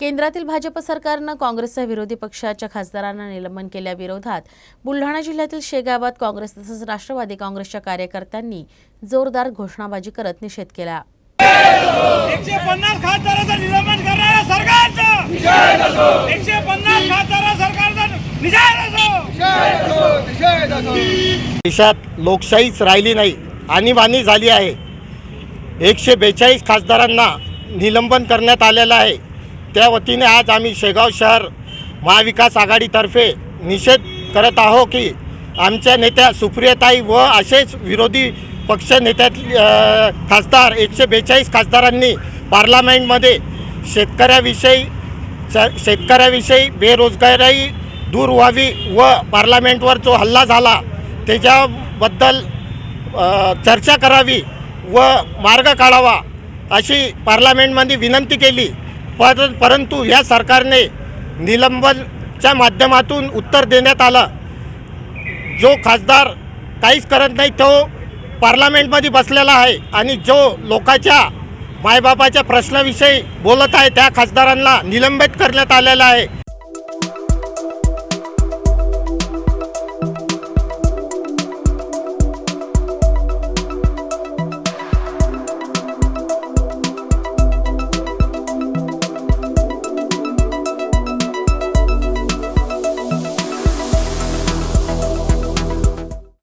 केंद्रातील भाजप सरकारनं काँग्रेसच्या विरोधी पक्षाच्या खासदारांना निलंबन केल्याविरोधात बुलढाणा जिल्ह्यातील शेगावात काँग्रेस तसंच राष्ट्रवादी काँग्रेसच्या कार्यकर्त्यांनी जोरदार घोषणाबाजी करत निषेध केला. एकशे पन्नास खासदाराचं निलंबन करणाऱ्या सरकारचं एकशे पन्नास खासदारा सरकारचं निषेध असो. देशात लोकशाहीच राहिली नाही आणीबाणी झाली आहे. एकशे बेचाळीस खासदारांना निलंबन करण्यात आलेलं आहे. त्या वतीने आज आम्ही शेगाव शहर महाविकास आघाडीतर्फे निषेध करत आहो की आमच्या नेत्या सुप्रियताई व असेच विरोधी पक्ष नेत्यात खासदार एकशे बेचाळीस खासदारांनी पार्लमेंटमध्ये शेतकऱ्याविषयी शेतकऱ्याविषयी बेरोजगारी दूर व्हावी व पार्लमेंटवर जो हल्ला झाला त्याच्याबद्दल चर्चा करावी व मार्ग काढावा अशी पार्लमेंटमध्ये विनंती केली. पर परंतु या सरकारने निलंबनच्या माध्यमातून उत्तर देण्यात आलं. जो खासदार काहीच करत नाही तो पार्लमेंटमध्ये बसलेला आहे आणि जो लोकाच्या मायबापाच्या प्रश्नाविषयी बोलत आहे त्या खासदारांना निलंबित करण्यात आलेला आहे.